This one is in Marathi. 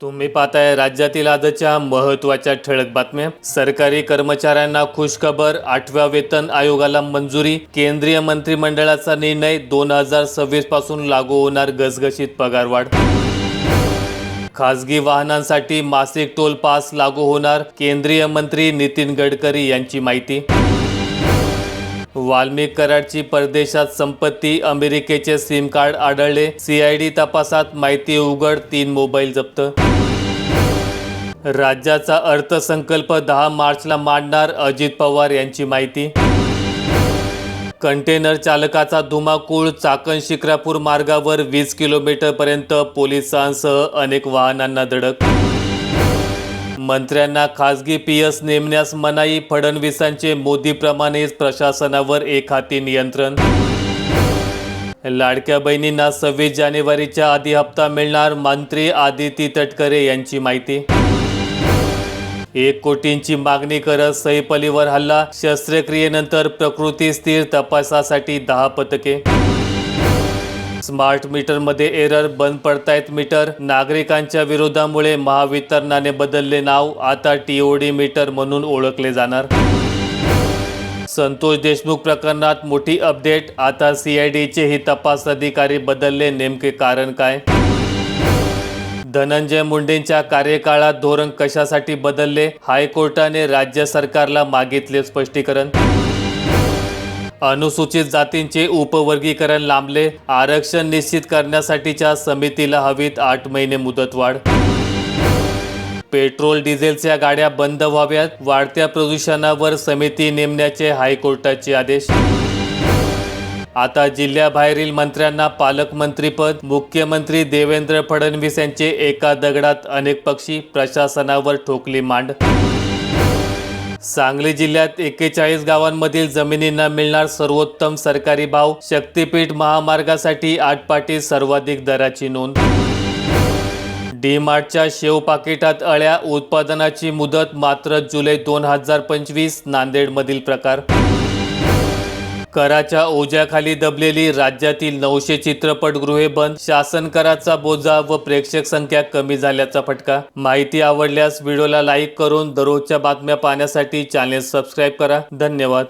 तुम्ही पाहताय राज्यातील आजच्या महत्त्वाच्या ठळक बातम्या. सरकारी कर्मचाऱ्यांना खुशखबर आठव्या वेतन आयोगाला मंजुरी केंद्रीय मंत्रिमंडळाचा निर्णय दोन हजार सव्वीसपासून लागू होणार घसघशीत पगारवाढ. खासगी वाहनांसाठी मासिक टोल पास लागू होणार केंद्रीय मंत्री नितीन गडकरी यांची माहिती. वाल्मिक कराडची परदेशात संपत्ती अमेरिकेचे सिम कार्ड आढळले सीआयडी तपासात माहिती उघड तीन मोबाईल जप्त. राज्याचा अर्थसंकल्प दहा मार्चला मांडणार अजित पवार यांची माहिती. कंटेनर चालकाचा धुमाकूळ चाकण शिक्रापूर मार्गावर वीस किलोमीटरपर्यंत पोलिसांसह अनेक वाहनांना धडक. मंत्र्यांना खासगी पीएस नेमण्यास मनाई फडणवीसांचे मोदीप्रमाणेच प्रशासनावर एक हाती नियंत्रण. लाडक्या बहिणींना सव्वीस जानेवारीच्या आधी हप्ता मिळणार मंत्री आदिती तटकरे यांची माहिती. एक कोटींची मागणी करत सैफ अलीवर हल्ला शस्त्रक्रियेनंतर प्रकृती स्थिर तपासासाठी दहा पथके. स्मार्ट मीटरमध्ये एरर बंद पडतायत मीटर. नागरिकांच्या विरोधामुळे महावितरणाने बदलले नाव आता टीओडी मीटर म्हणून ओळखले जाणार. संतोष देशमुख प्रकरणात मोठी अपडेट आता सीआयडीचे ही तपास अधिकारी बदलले नेमके कारण काय? धनंजय मुंडेंच्या कार्यकाळात धोरण कशासाठी बदलले? हायकोर्टाने राज्य सरकारला मागितले स्पष्टीकरण. अनुसूचित जातींचे उपवर्गीकरण लांबले. आरक्षण निश्चित करण्यासाठीच्या समितीला हवीत आठ महिने मुदतवाढ. पेट्रोल डिझेलच्या गाड्या बंद व्हाव्यात. वाढत्या प्रदूषणावर समिती नेमण्याचे हायकोर्टाचे आदेश. आता जिल्ह्याबाहेरील मंत्र्यांना पालकमंत्रीपद मुख्यमंत्री देवेंद्र फडणवीस यांचे एका दगडात अनेक पक्षी प्रशासनावर ठोकली मांड. सांगली जिल्ह्यात एक्केचाळीस गावांमधील जमिनींना मिळणार सर्वोत्तम सरकारी भाव शक्तीपीठ महामार्गासाठी आठपाटी सर्वाधिक दराची नोंद. डी मार्टच्या शेव पाकिटात अळ्या उत्पादनाची मुदत मात्र जुलै दोन हजार पंचवीस नांदेडमधील प्रकार. कराच्या ओझ्याखाली दबलेली राज्यातील नऊशे चित्रपटगृहे बंद शासन कराचा बोजा व प्रेक्षक संख्या कमी झाल्याचा फटका. माहिती आवडल्यास व्हिडिओला लाईक करून दररोजच्या बातम्या पाहण्यासाठी चॅनेल सबस्क्राईब करा. धन्यवाद.